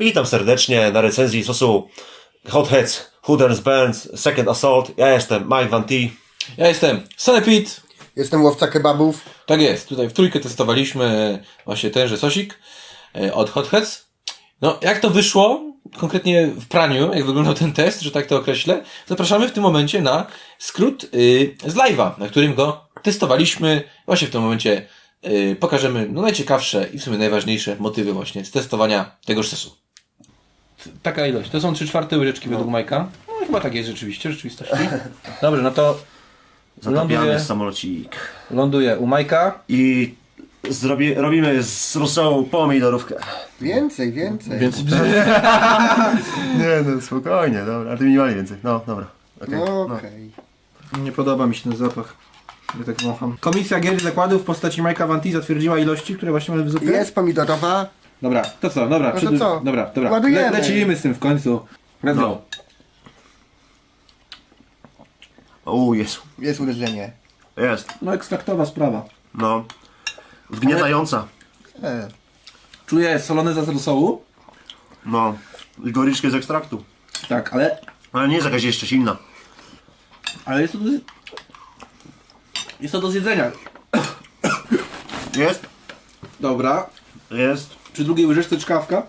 Witam serdecznie na recenzji sosu Hot Heads Hooders Burns Second Assault. Ja jestem Mike Van T. Ja jestem Sanepit. Jestem łowca kebabów. Tak jest, tutaj w trójkę testowaliśmy właśnie tenże sosik e, od Hot Heads. No, jak to wyszło, konkretnie w praniu, jak wyglądał ten test, że tak to określę, zapraszamy w tym momencie na skrót y, z live'a, na którym go testowaliśmy. Właśnie w tym momencie y, pokażemy no, najciekawsze i w sumie najważniejsze motywy właśnie z testowania tegoż sosu. Taka ilość. To są 3 czwarte łyżeczki według Majka. No chyba tak jest rzeczywiście, rzeczywistości. Dobrze, no to Zatapiamy Ląduje. samolocik. ląduję u Majka. I zrobi, robimy z rosołu pomidorówkę. Więcej, więcej. Więc Nie no, spokojnie, dobra, ale ty minimalnie więcej. No, dobra. okej. No okej. Nie podoba mi się ten zapach. Ja tak wącham. Komisja gier zakładów w postaci Majka Vanti zatwierdziła ilości, które właśnie mamy w zupie? Jest pomidorowa. Dobra, to co? Dobra, No to przydu- co? Dobra, dobra. Ładujemy. Le- lecimy z tym w końcu. Let's No. go. O, jest. Jest uderzenie. Jest. No ekstraktowa sprawa. No. Zgniatająca. E, Czuję solone z rosołu. No. I goryczkę z ekstraktu. Tak, ale, Ale nie jest jakaś jeszcze silna. ale jest to do, jest to do zjedzenia. Jest? Dobra. Jest. Przy drugiej łyżeczce czkawka.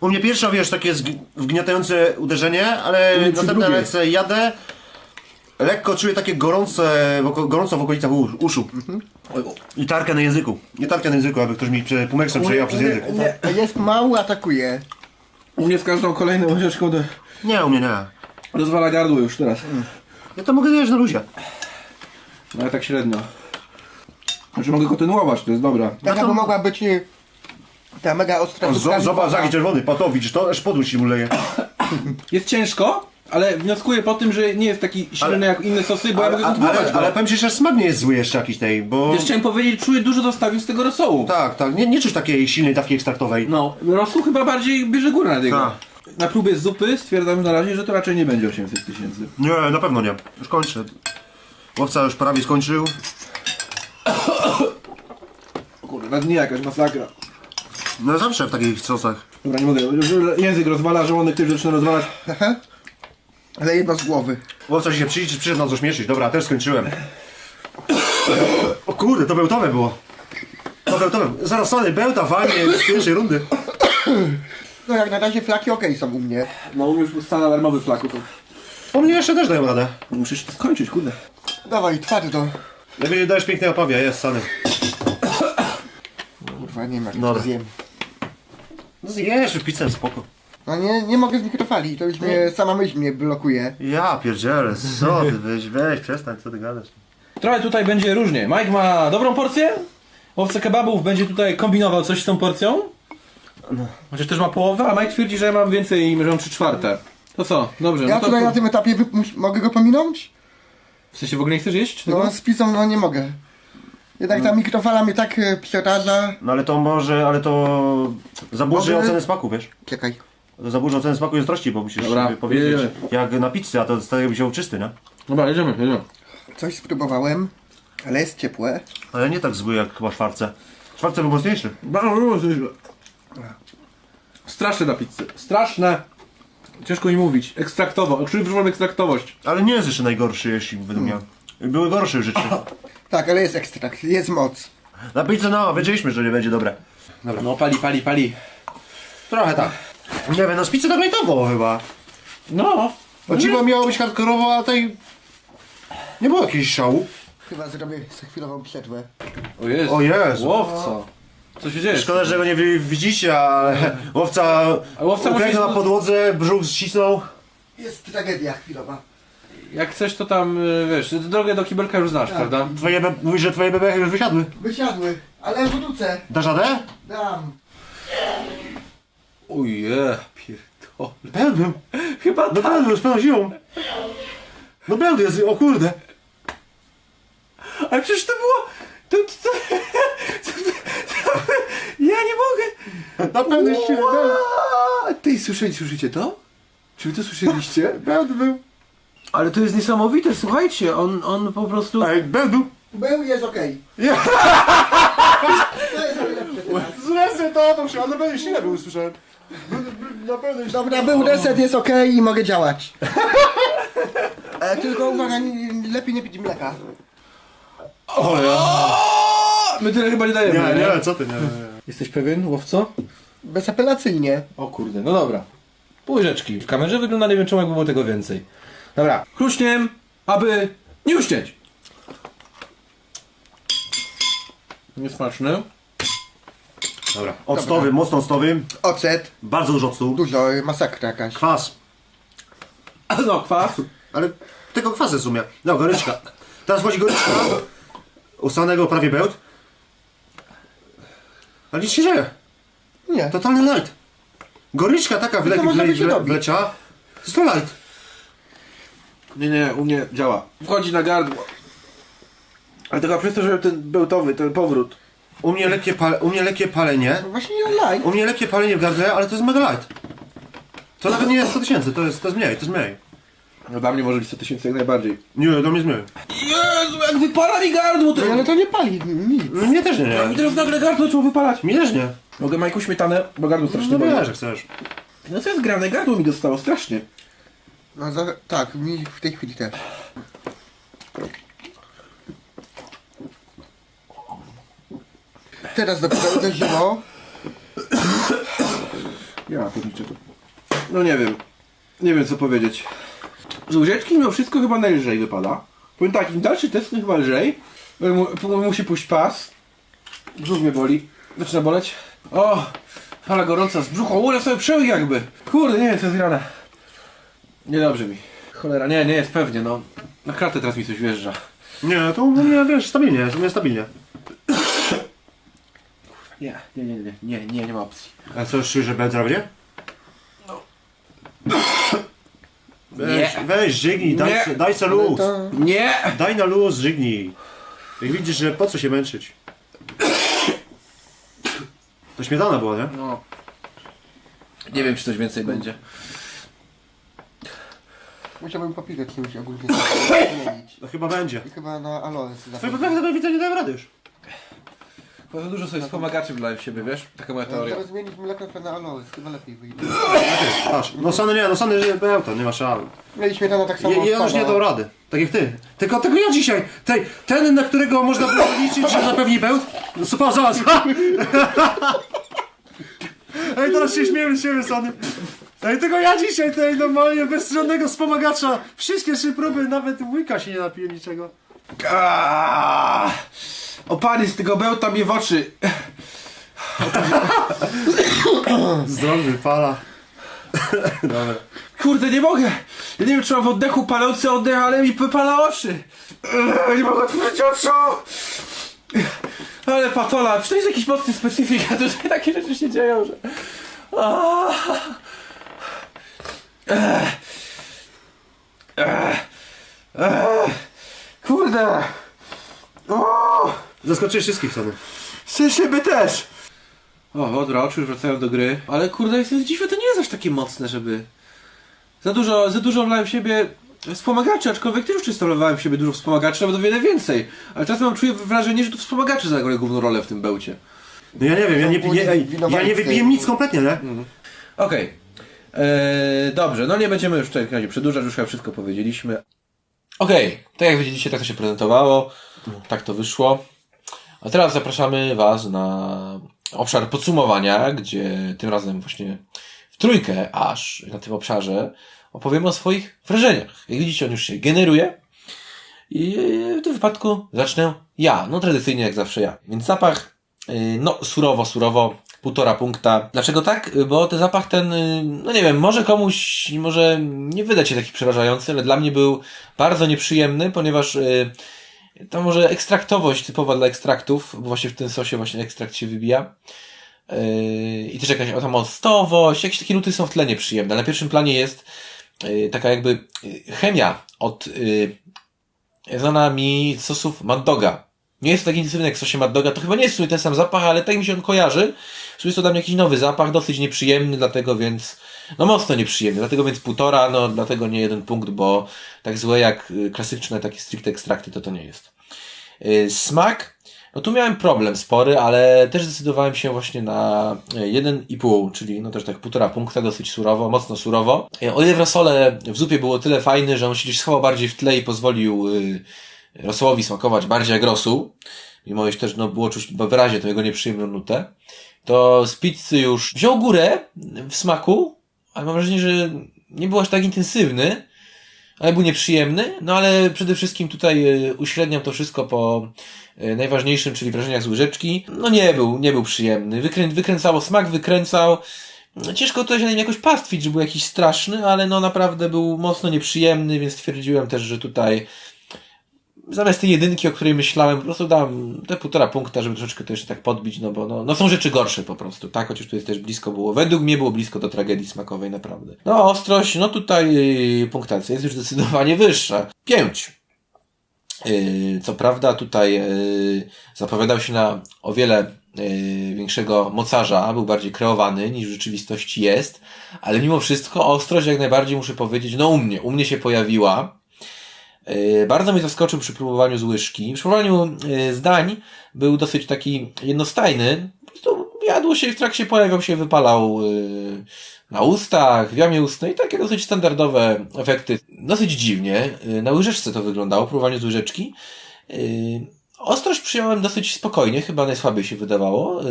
U mnie pierwsza, wiesz, takie zg- wgniatające uderzenie, ale U mnie przy następne drugiej. lecę, jadę. Lekko czuję takie gorące, w oko- gorąco w okolicach u- uszu. I tarkę na języku. Nie tarkę na języku, aby ktoś mi prze, pumeksem przejechał przez język. nie. Jest mały, atakuje. U mnie z każdą kolejną łyżeczką do, Nie, u mnie nie. rozwala gardło już teraz. Ja to mogę jeść na luzie. No ale tak średnio. Znaczy mogę kontynuować, to jest dobra. Taka by mogła być y, ta mega ostra Zobacz, jaki czerwony, pato, widzisz to? Aż podłóż ci mu leje. Jest ciężko, ale wnioskuję po tym, że nie jest taki silny Ale- jak inne sosy, bo ja Ale, mogę ale, kontynuować. ale, go. powiem ci, że smak nie jest zły jeszcze jakiś tej, bo... Wiesz, chciałem powiedzieć, czuję dużo dostawił z tego rosołu. Tak, tak, nie, nie czuć takiej silnej dawki ekstraktowej. No, rosół chyba bardziej bierze górę na tego. Tak. Na próbie zupy stwierdzam na razie, że to raczej nie będzie 800 tysięcy. Nie, na pewno nie. Już kończę. Łowca już prawie skończył. Kurde, na dnie jakaś masakra. No zawsze w takich sosach. Dobra, nie mogę, że język rozwala, żołądek też zaczyna rozwalać. Ale jedno z głowy. Łowca się przyjdzie, przyszedł nas ośmieszyć. Dobra, też skończyłem. O kurde, to bełtowe było. To bełtowe. Zaraz sony bełta fajnie z pierwszej rundy. No jak na razie flaki okej są u mnie. No, u mnie już stan alarmowy flaku. To... Po mnie jeszcze też dają radę. Muszę się to skończyć, kurde. Dawaj, twardo. Jak nie dajesz pięknego pawia, jest sany. Kurwa, nie ma, to zjem. No zjesz, pizzę, spoko. No nie, nie mogę z mikrofali, to już mnie, sama myśl mnie blokuje. Ja pierdzielę, co ty, weź, weź, przestań, co ty gadasz. Trochę tutaj będzie różnie. Mike ma dobrą porcję. Łowca kebabów będzie tutaj kombinował coś z tą porcją. Chociaż też ma połowę, a Mike twierdzi, że ja mam więcej, że mam 3 czwarte. To co? Dobrze, Ja no to... tutaj na tym etapie wy- mus- mogę go pominąć? W sensie w ogóle nie chcesz jeść tego? No z pizzą no nie mogę. Jednak ta mikrofala mnie tak e, przeraża. No ale to może, ale to zaburzy Może- ocenę smaku, wiesz? Czekaj. To zaburzy ocenę smaku i ostrości, bo musisz Dobra, sobie powiedzieć, jedziemy. jak na pizzę, a to staje by się czysty, nie? Dobra, jedziemy, jedziemy. Coś spróbowałem, ale jest ciepłe. Ale nie tak zły jak chyba szwarce. Szwarce był mocniejszy. Bardzo było coś. Straszne na pizzę. Straszne. Ciężko mi mówić. Ekstraktowo. Czyli przyszłam ekstraktowość. Ale nie jest jeszcze najgorszy, jeśli według mnie. Były gorsze rzeczy. Tak, ale jest ekstrakt, jest moc. Na pizzę no, wiedzieliśmy, że nie będzie dobre. No pali, pali, pali. Trochę tak. Nie wiem, no z pizzy tak lajtowo chyba. No. O dziwo miało być hardkorowo, a tej... Nie było jakiegoś szału. Chyba zrobię sobie chwilową przerwę. O Jezu. O Jezu. Łowco. Co się dzieje? Szkoda, że go nie wi- widzicie, ale łowca, A łowca uklęknął musi- na podłodze, brzuch ścisnął. Jest tragedia chwilowa. Jak chcesz to tam, y, wiesz, drogę do kibelka już znasz, prawda? Twoje be- mówisz, że twoje bebechy już wysiadły. Wysiadły, ale wrócę. Dasz radę? Dam. Ojej, pierdolę. Będę. Chyba No będę, z pełną siłą. No będę, jest, o kurde. Ale przecież to było... To, to, to, to, ja nie mogę. Na pewno będę. Ła! Ty słyszeli, słyszycie to? Czy wy to słyszeliście? Był. Ale to jest niesamowite, słuchajcie, on, on po prostu... Ej, będę. Był jest okej. To jest najlepsze teraz. Złe reset, to się, ale pewno źle był, usłyszałem. Na pewno Dobra, był reset, jest ok i mogę działać. E, tylko uwaga, lepiej nie pić mleka. O, ja. My tyle chyba nie dajemy, Nie, nie? nie, co ty, nie, nie. nie. Jesteś pewien, łowco? Bezapelacyjnie. O kurde, no dobra. Pół łyżeczki. W kamerze wygląda nie wiem czemu, jakby było tego więcej. Dobra, chruśniem, aby nie uścieć. Niesmaczny. Dobra, octowy, mocno octowy, Ocet, bardzo dużo octu, dużo, y, masakra jakaś. kwas, No, kwas. ale tylko kwas jest w sumie. No, goryczka. Teraz wchodzi goryczka, ustanego prawie bełt. Ale nic się dzieje, Nie. totalny light. Goryczka taka wle, to można wle, wlecia, to jest to light. Nie, nie, u mnie działa. Wchodzi na gardło. Ale tylko przez to, że ten bełtowy, ten powrót. U mnie lekkie, pale, u mnie lekkie palenie, Właśnie nie online. u mnie lekkie palenie w gardle, ale to jest mega light. To nawet nie jest 100 tysięcy, to jest, to jest mniej, to jest mniej. No dla mnie może być 100 tysięcy jak najbardziej. Nie, do mnie jest mniej. Jezu, jak wypala mi gardło! To... No, ale to nie pali nic. No, mnie też nie, Mi nie. teraz nagle gardło zaczęło wypalać. Mnie też nie. Mogę Majku śmietanę, bo gardło strasznie No boli. wiesz, jak chcesz. No co jest grane? Gardło mi dostało strasznie. No za, tak, mi w tej chwili też. Teraz dopiero uderzyło. Ja pierniczę. No nie wiem. Nie wiem co powiedzieć. Z łyżeczki mimo wszystko chyba najlżej wypada. Powiem tak, im dalszy test, tym chyba lżej. Mu, mu- musi pójść pas. Brzuch mnie boli. Zaczyna boleć. O! Fala gorąca z brzucha. Ule sobie przełyk jakby. Kurde, nie wiem co jest grane. Niedobrze mi. Cholera, nie, nie jest pewnie, no. Na kratę teraz mi coś wjeżdża. Nie, to u mnie, wiesz, stabilnie, u mnie stabilnie. Nie, nie, nie, nie, nie, nie, nie ma opcji. A co, jeszcze, że będzie robić? Weź, Nie. weź, żygnij, daj, Nie. se- daj se luz. To Nie! Daj na luz, żygnij. Jak widzisz, że po co się męczyć? To śmietana była, nie? No. Nie wiem czy coś więcej będzie. Musiałbym papierek czymś ogólnie zmienić. To chyba będzie. I chyba na aloes Twoje zapomniałem. podwórko tego widzenia nie dają rady już. Bo za dużo sobie wspomagaczy w siebie, wiesz? Taka moja teoria. Teraz zmienić mleko na aloes, chyba lepiej wyjdzie. Patrz, no Sany nie, no Sany żyje to nie ma szans. No i śmietana tak samo Je, Janusz odpada. nie dał rady, tak jak ty. Tylko tego ja dzisiaj, tej, ten, na którego można było liczyć, że zapewni bełt. No super, zobacz. Ej, teraz się śmiejemy z siebie, Sany. Tylko ja dzisiaj, tej normalnie, bez żadnego wspomagacza. Wszystkie trzy próby, nawet łyka się nie napije niczego. Aaaa! Opady z tego bełta mnie w oczy. Zdrowy wypala. Dobra. Kurde, nie mogę! Ja nie wiem, czy mam w oddechu palący oddech, ale mi wypala oczy. Eee, Nie mogę otworzyć oczu! Ale patola, czy to jest jakiś mocny specyfik, a tutaj takie rzeczy się dzieją, że... Aaaa! Eee. Eee. Eee. Kurde! O! Zaskoczyłeś wszystkich, Sany. Sy szyby też! O, dobra, oczy już wracają do gry. Ale kurde, jestem dziwny, to nie jest aż takie mocne, żeby... Za dużo, za dużo wlałem w siebie wspomagaczy, aczkolwiek też już często wlewałem w siebie dużo wspomagaczy, nawet o wiele więcej. Ale czasem mam czuję wrażenie, że to wspomagacze zagrały główną rolę w tym bełcie. No ja nie wiem, ja nie, nie, ej, ja nie wypiję nic kompletnie, nie? Okej. Eee, dobrze, no nie będziemy już w razie przedłużać, już chyba wszystko powiedzieliśmy. Okej, tak jak widzieliście, tak to się prezentowało, tak to wyszło. A teraz zapraszamy Was na obszar podsumowania, gdzie tym razem właśnie w trójkę aż na tym obszarze opowiemy o swoich wrażeniach. Jak widzicie, on już się generuje. I w tym wypadku zacznę ja, no tradycyjnie jak zawsze ja. Więc zapach, yy, no surowo, surowo, półtora punkta. Dlaczego tak? Bo ten zapach ten, yy, no nie wiem, może komuś, może nie wydać się taki przerażający, ale dla mnie był bardzo nieprzyjemny, ponieważ yy, to może ekstraktowość typowa dla ekstraktów, bo właśnie w tym sosie właśnie ekstrakt się wybija. Yy, I też jakaś tam octowość, jakieś takie nuty są w tle nieprzyjemne. Na pierwszym planie jest taka jakby chemia od znana mi sosów Mad Doga. Nie jest to taki intensywny jak w sosie Mad Doga, to chyba nie jest ten sam zapach, ale tak mi się on kojarzy. To dla mnie jakiś nowy zapach, dosyć nieprzyjemny, dlatego więc, no mocno nieprzyjemny, dlatego więc półtora, no dlatego nie jeden punkt, bo tak złe jak y, klasyczne takie stricte ekstrakty to to nie jest. Y, Smak No tu miałem problem spory, ale też zdecydowałem się właśnie na e, 1,5, czyli no też tak półtora punkta, dosyć surowo, mocno surowo. O ile w rosole w zupie było tyle fajny, że on się gdzieś schował bardziej w tle i pozwolił y, rosołowi smakować bardziej jak rosół, mimo iż też no, było czuć wyraźnie tą jego nieprzyjemną nutę, to z pizzy już wziął górę w smaku, ale mam wrażenie, że nie był aż tak intensywny, ale był nieprzyjemny, no ale przede wszystkim tutaj y, uśredniam to wszystko po y, najważniejszym, czyli wrażeniach z łyżeczki. No nie był, nie był przyjemny. Wykrę, wykręcało smak, wykręcał. No, Ciężko tutaj się na nim jakoś pastwić, że był jakiś straszny, ale no naprawdę był mocno nieprzyjemny, więc stwierdziłem też, że tutaj zamiast tej jedynki, o której myślałem, po prostu dam te półtora punkta, żeby troszeczkę to jeszcze tak podbić, no bo no, no są rzeczy gorsze po prostu, tak? Chociaż tu jest też blisko było, według mnie było blisko do tragedii smakowej, naprawdę. No ostrość, no tutaj yy, punktacja jest już zdecydowanie wyższa. Pięć. Yy, co prawda tutaj yy, zapowiadał się na o wiele większego mocarza, był bardziej kreowany niż w rzeczywistości jest, ale mimo wszystko ostrość jak najbardziej muszę powiedzieć, no u mnie, u mnie się pojawiła. Yy, Bardzo mnie zaskoczył przy próbowaniu z łyżki. Przy próbowaniu yy, zdań był dosyć taki jednostajny. Po prostu jadło się i w trakcie pojawiał się, wypalał yy, na ustach, w jamie ustnej. Takie dosyć standardowe efekty. Dosyć dziwnie. Na łyżeczce to wyglądało, próbowaniu z łyżeczki. Ostrość przyjąłem dosyć spokojnie, chyba najsłabiej się wydawało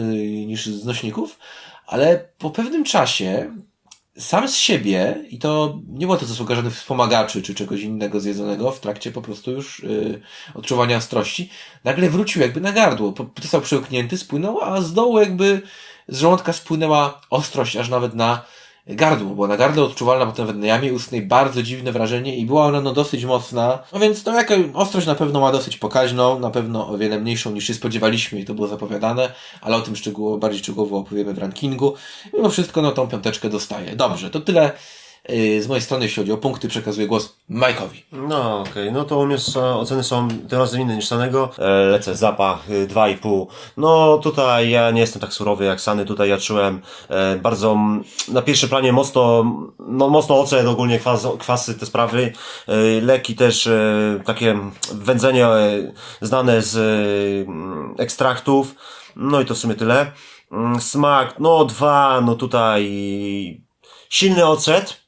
niż z nośników, ale po pewnym czasie sam z siebie, i to nie było to zasługa żadnych wspomagaczy czy czegoś innego zjedzonego w trakcie po prostu już yy, odczuwania ostrości, nagle wrócił jakby na gardło. Został przełknięty, spłynął, a z dołu jakby z żołądka spłynęła ostrość aż nawet na gardło. Była na gardle odczuwalna, potem w jamie ustnej bardzo dziwne wrażenie i była ona no dosyć mocna. No więc no jaka ostrość na pewno ma dosyć pokaźną, na pewno o wiele mniejszą niż się spodziewaliśmy i to było zapowiadane, ale o tym szczegółowo, bardziej szczegółowo opowiemy w rankingu. Mimo wszystko no tą piąteczkę dostaję. Dobrze, to tyle z mojej strony, jeśli chodzi o punkty, przekazuję głos Majkowi. No okej, no to u mnie oceny są tym razem inne niż Sanego. E, lecę zapach y, 2,5. No tutaj ja nie jestem tak surowy jak Sany, tutaj ja czułem e, bardzo na pierwszym planie mocno, no, mocno ocen ogólnie kwas, kwasy te sprawy. E, leki też takie wędzenie znane z ekstraktów. No i to w sumie tyle. Mm, Smak, no dwa, no tutaj silny ocet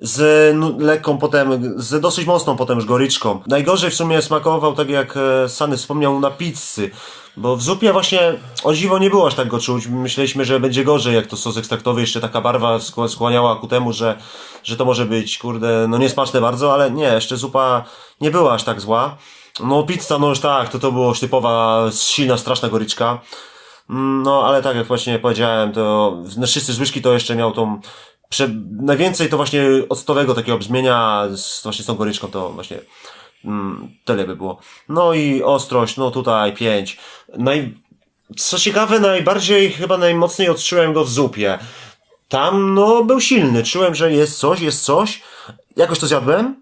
z nu- lekką potem, z dosyć mocną potem już goryczką. Najgorzej w sumie smakował, tak jak e, Sany wspomniał, na pizzy. Bo w zupie właśnie o dziwo nie było aż tak go czuć. Myśleliśmy, że będzie gorzej, jak to sos ekstraktowy, jeszcze taka barwa skła- skłaniała ku temu, że, że to może być, kurde, no niesmaczne bardzo, ale nie, jeszcze zupa nie była aż tak zła. No pizza, no już tak, to to było już typowa, silna, straszna goryczka. Mm, No, ale tak jak właśnie powiedziałem, to na wszyscy z łyżki to jeszcze miał tą prze, najwięcej to właśnie octowego takiego brzmienia z, właśnie z tą goryczką to właśnie mm, tyle by było. No i ostrość, no tutaj pięć. Naj, co ciekawe, najbardziej chyba najmocniej odczułem go w zupie. Tam, no, był silny. Czułem, że jest coś, jest coś. Jakoś to zjadłem.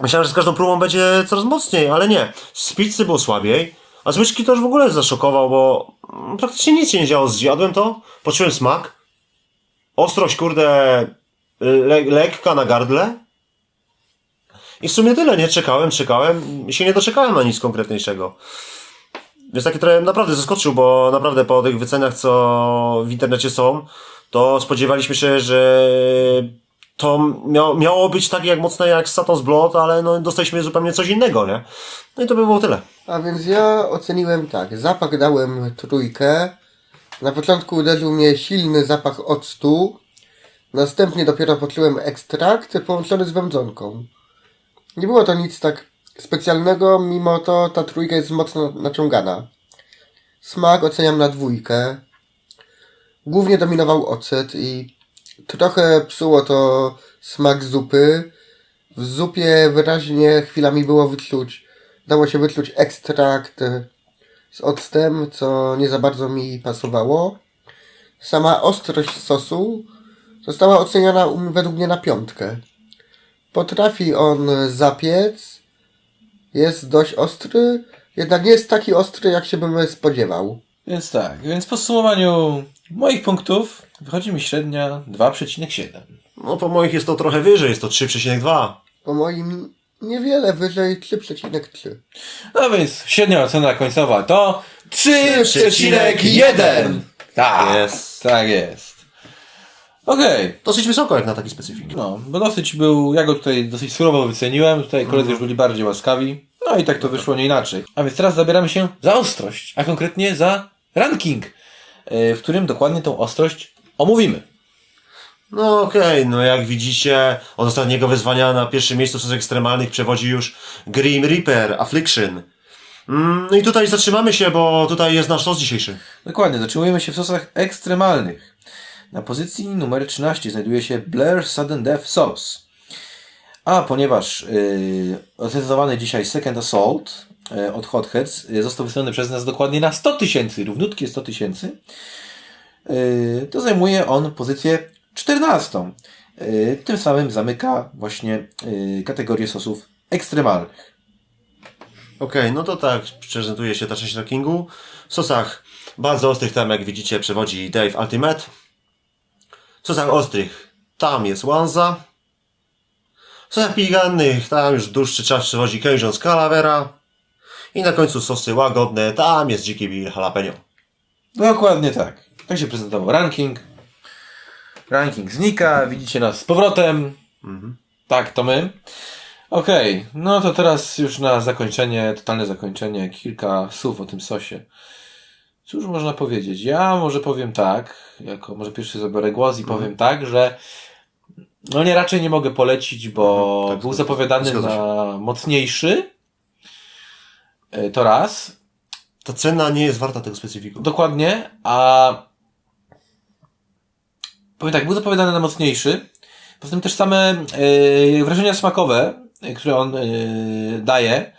Myślałem, że z każdą próbą będzie coraz mocniej, ale nie. Z pizzy było słabiej. A z łyżki to już w ogóle zaszokował, bo praktycznie nic się nie działo. Zjadłem to, poczułem smak. Ostrość, kurde, le lekka na gardle. I w sumie tyle, nie? Czekałem, czekałem się nie doczekałem na nic konkretniejszego. Więc taki trochę naprawdę zaskoczył, bo naprawdę po tych wycenach, co w internecie są, to spodziewaliśmy się, że to miało, miało być tak jak mocne jak Satan's Blood, ale no dostaliśmy zupełnie coś innego, nie? No i to by było tyle. A więc ja oceniłem tak. Zapach dałem trójkę. Na początku uderzył mnie silny zapach octu. Następnie dopiero poczułem ekstrakt połączony z wędzonką. Nie było to nic tak specjalnego, mimo to ta trójka jest mocno naciągana. Smak oceniam na dwójkę. Głównie dominował ocet i trochę psuło to smak zupy. W zupie wyraźnie chwilami było wyczuć, dało się wyczuć ekstrakt z octem, co nie za bardzo mi pasowało. Sama ostrość sosu została mnie- według mnie na piątkę. Potrafi on zapiec, jest dość ostry, jednak nie jest taki ostry, jak się bym spodziewał. Więc tak, więc w podsumowaniu moich punktów wychodzi mi średnia 2,7. No po moich jest to trochę wyżej, jest to 3,2. Po moim Niewiele wyżej 3,3. No więc średnia ocena końcowa to 3,1. Tak, Jest. tak jest. Okej. Dosyć wysoko jak na taki specyfik. No, bo dosyć był, ja go tutaj dosyć surowo wyceniłem, tutaj koledzy już byli bardziej łaskawi, no i tak to wyszło nie inaczej. A więc teraz zabieramy się za ostrość, a konkretnie za ranking, e, w którym dokładnie tą ostrość omówimy. No okej, no jak widzicie, od ostatniego wyzwania na pierwszym miejscu sosach ekstremalnych przewodzi już Grim Reaper, Affliction. Mm, no i tutaj zatrzymamy się, bo tutaj jest nasz sos dzisiejszy. Dokładnie, zatrzymujemy się w sosach ekstremalnych. Na pozycji numer 13 znajduje się Blair Sudden Death Sauce. A ponieważ yy, dzisiaj Second Assault yy, od Hotheads yy, został wystawiony przez nas dokładnie na 100 tysięcy, równutkie 100 tysięcy, yy, to zajmuje on pozycję 14. Yy, tym samym zamyka właśnie yy, kategorię sosów ekstremalnych. Okej, no to tak prezentuje się ta część rankingu. W sosach bardzo ostrych tam, jak widzicie, przewodzi Dave Ultimate. W sosach ostrych tam jest Wanza. W sosach piegannych tam już dłuższy czas przewodzi Cajun z Calavera. I na końcu sosy łagodne, tam jest Dziki Bill Jalapeno. Dokładnie tak. Tak się prezentował ranking. Ranking znika, widzicie nas z powrotem. Tak, to my. Okej, no to teraz już na zakończenie, totalne zakończenie, kilka słów o tym sosie. Cóż można powiedzieć? Ja może powiem tak, jako może pierwszy zabiorę głos i powiem tak, że no nie, raczej nie mogę polecić, bo Mhm, tak, był zapowiadany na mocniejszy. E, To raz. Ta cena nie jest warta tego specyfiku. Dokładnie, a powiem tak, był zapowiadany na mocniejszy. Poza tym też same yy, wrażenia smakowe, yy, które on yy, daje.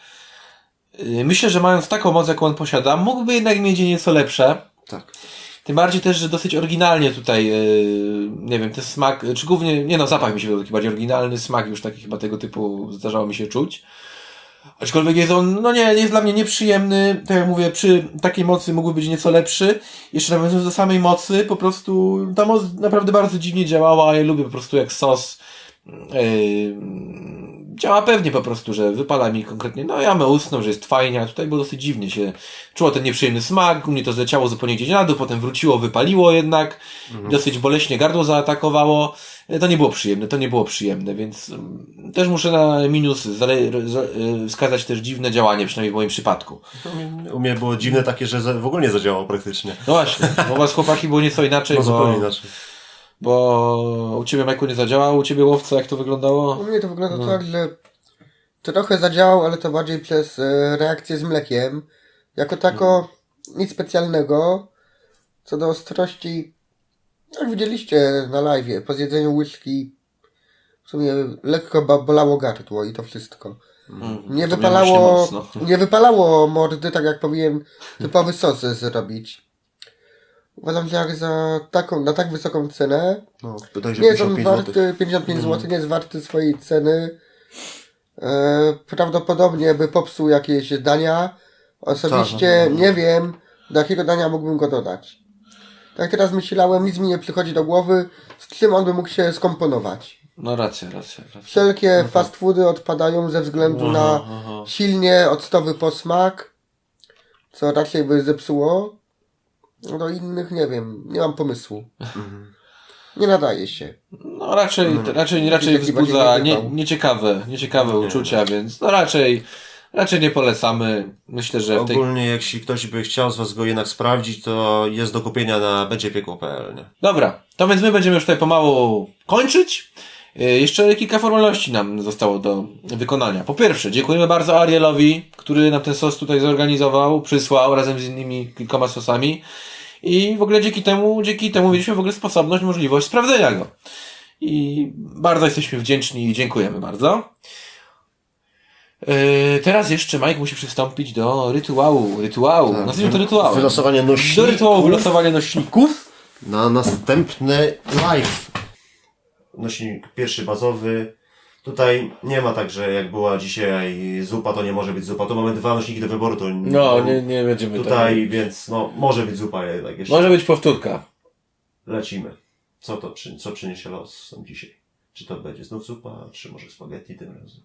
Yy, myślę, że mając taką moc, jaką on posiada, mógłby jednak mieć nieco lepsze. Tak. Tym bardziej też, że dosyć oryginalnie tutaj, yy, nie wiem, ten smak, czy głównie, nie no, zapach mi się wydał taki bardziej oryginalny, smak już taki chyba tego typu zdarzało mi się czuć. Aczkolwiek jest on, no nie, jest dla mnie nieprzyjemny. Tak jak mówię, przy takiej mocy mógłby być nieco lepszy. Jeszcze nawiązując do samej mocy, po prostu ta moc naprawdę bardzo dziwnie działała, a ja lubię po prostu jak sos. Yy, działa pewnie po prostu, że wypala mi konkretnie, no ja usnął, że jest fajnie, a tutaj było dosyć dziwnie się czuło ten nieprzyjemny smak, u mnie to zleciało zupełnie gdzieś na dół, potem wróciło, wypaliło jednak, dosyć boleśnie gardło zaatakowało, E, to nie było przyjemne, to nie było przyjemne, więc mm, też muszę na minus e, wskazać też dziwne działanie, przynajmniej w moim przypadku. U mnie było dziwne takie, że w ogóle nie zadziałało praktycznie. No właśnie, bo u was chłopaki było nieco inaczej, No zupełnie bo, inaczej. Bo u ciebie Majku nie zadziałało, u ciebie łowca jak to wyglądało? U mnie to wygląda tak, że trochę zadziałał, ale to bardziej przez e, reakcję z mlekiem. Jako tako nic specjalnego. Co do ostrości, jak widzieliście na live, po zjedzeniu łyżki w sumie lekko bolało gardło i to wszystko. Nie To wypalało, nie wypalało mordy, tak jak powinien typowy sos zrobić. Uważam, że jak za taką, na tak wysoką cenę, No, że nie jest on 55 warty zł. 55 zł, nie jest warty swojej ceny. E, prawdopodobnie by popsuł jakieś dania. Osobiście Tak, no, no, no. nie wiem, do jakiego dania mógłbym go dodać. Tak teraz myślałem, nic mi nie przychodzi do głowy, z czym on by mógł się skomponować. No racja, racja, racja. Wszelkie fast foody odpadają ze względu na aha. silnie octowy posmak, co raczej by zepsuło. No do innych nie wiem, nie mam pomysłu. Nie nadaje się. No raczej, raczej, raczej Taki wzbudza nie, nieciekawe, nieciekawe uczucia, więc no raczej, raczej nie polecamy. Myślę, że w tej... Ogólnie, jeśli ktoś by chciał z Was go jednak sprawdzić, to jest do kupienia na będziepiekło.pl. nie? Dobra, to więc my będziemy już tutaj pomału kończyć. Yy, Jeszcze kilka formalności nam zostało do wykonania. Po pierwsze, dziękujemy bardzo Arielowi, który nam ten sos tutaj zorganizował, przysłał razem z innymi kilkoma sosami. I w ogóle dzięki temu, dzięki temu mieliśmy w ogóle sposobność, możliwość sprawdzenia go. I bardzo jesteśmy wdzięczni i dziękujemy bardzo. Yy, teraz jeszcze Mike musi przystąpić do rytuału. Rytuału. Nazwijmy to rytuałem. Wylosowanie Do nośników rytuału wylosowania nośników. na następny live. Nośnik pierwszy bazowy. Tutaj nie ma tak, że jak była dzisiaj zupa, to nie może być zupa. Tu mamy dwa nośniki do wyboru, to No, nie, nie będziemy tutaj, więc no, może być zupa jednak jeszcze. Może być powtórka. Lecimy. Co to przy, co przyniesie los nam dzisiaj? Czy to będzie znów zupa, czy może spaghetti tym razem?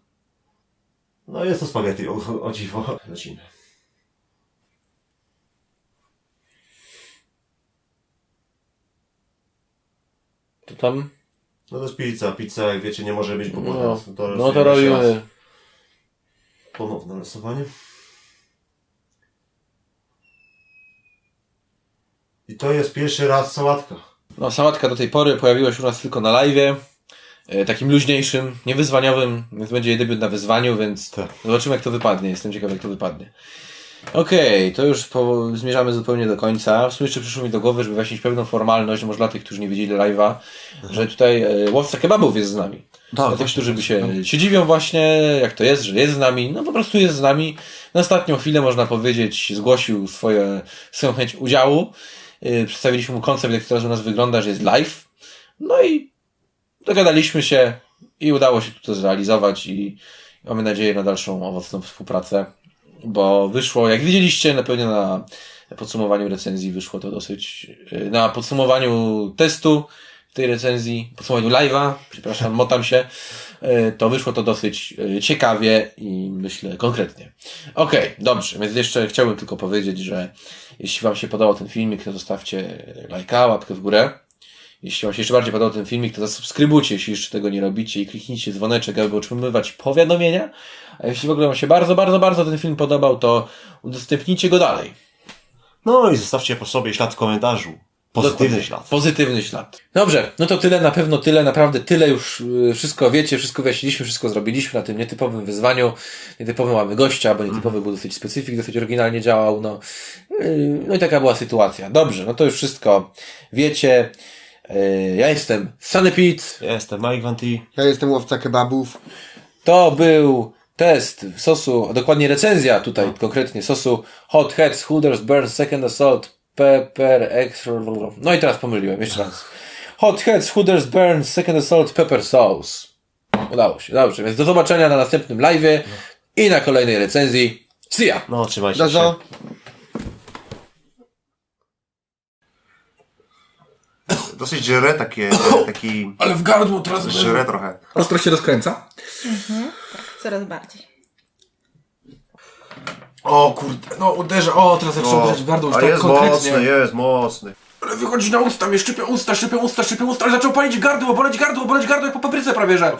No jest to spaghetti, o, o dziwo. Lecimy. To tam? No to jest pizza. Pizza, jak wiecie, nie może być, bo No, to no to robimy. Ponowne losowanie. I to jest pierwszy raz sałatka. No, sałatka do tej pory pojawiła się u nas tylko na live. e, Takim luźniejszym, niewyzwaniowym, więc będzie jej debiut na wyzwaniu, więc Tak. zobaczymy jak to wypadnie. Jestem ciekaw jak to wypadnie. Okej, to już po, zmierzamy zupełnie do końca. W sumie jeszcze przyszło mi do głowy, żeby wyjaśnić pewną formalność, może dla tych, którzy nie widzieli live'a, że tutaj e, łowca kebabów jest z nami. dla tych, którzy by się, się dziwią właśnie, jak to jest, że jest z nami, no po prostu jest z nami. Na ostatnią chwilę, można powiedzieć, zgłosił swoje, swoją chęć udziału. Yy, Przedstawiliśmy mu koncept, jak teraz u nas wygląda, że jest live. No i dogadaliśmy się i udało się to zrealizować i mamy nadzieję na dalszą owocną współpracę, bo wyszło, jak widzieliście, na pewno na podsumowaniu recenzji wyszło to dosyć, yy, na podsumowaniu testu tej recenzji, podsumowaniu live'a, przepraszam, motam się, yy, to wyszło to dosyć yy, ciekawie i myślę konkretnie. Okej, dobrze, więc jeszcze chciałbym tylko powiedzieć, że jeśli Wam się podobał ten filmik, to zostawcie lajka, łapkę w górę. Jeśli Wam się jeszcze bardziej podobał ten filmik, to zasubskrybujcie, jeśli jeszcze tego nie robicie i kliknijcie dzwoneczek, aby otrzymywać powiadomienia. A jeśli w ogóle Wam się bardzo, bardzo, bardzo ten film podobał, to udostępnijcie go dalej. No i zostawcie po sobie ślad w komentarzu. Pozytywny ślad. Pozytywny ślad. Dobrze, no to tyle, na pewno tyle, naprawdę tyle już y, wszystko wiecie, wszystko wyjaśniliśmy, wszystko zrobiliśmy na tym nietypowym wyzwaniu. Nietypowym mamy gościa, bo nietypowy był dosyć specyfik, dosyć oryginalnie działał, no. Y, No i taka była sytuacja. Dobrze, no to już wszystko wiecie. Y, Ja jestem Sunny Pete. Ja jestem Mike Van T. Ja jestem łowca kebabów. To był test sosu, a dokładnie recenzja tutaj konkretnie sosu Hot Heads, Hooders, Burns, Second Assault, Pepper Extra. No i teraz pomyliłem, jeszcze raz. Hot Heads, Hooders, Burns, Second Assault, Pepper Sauce. Udało się, dobrze, więc do zobaczenia na następnym live'ie i na kolejnej recenzji. See ya! No, trzymajcie Do się. zo. Dosyć żre, takie, taki Ale w gardło teraz żre trochę. ostro się rozkręca. Coraz bardziej. O kurde, no uderza. O, teraz zaczyna uderzać w gardło już a tak jest konkretnie. mocny, jest mocny. Ale wychodzi na usta, mnie szczypią usta, szczypią usta, szczypią usta, aż zaczął palić gardło, boleć gardło, boleć gardło jak po papryce prawie, że.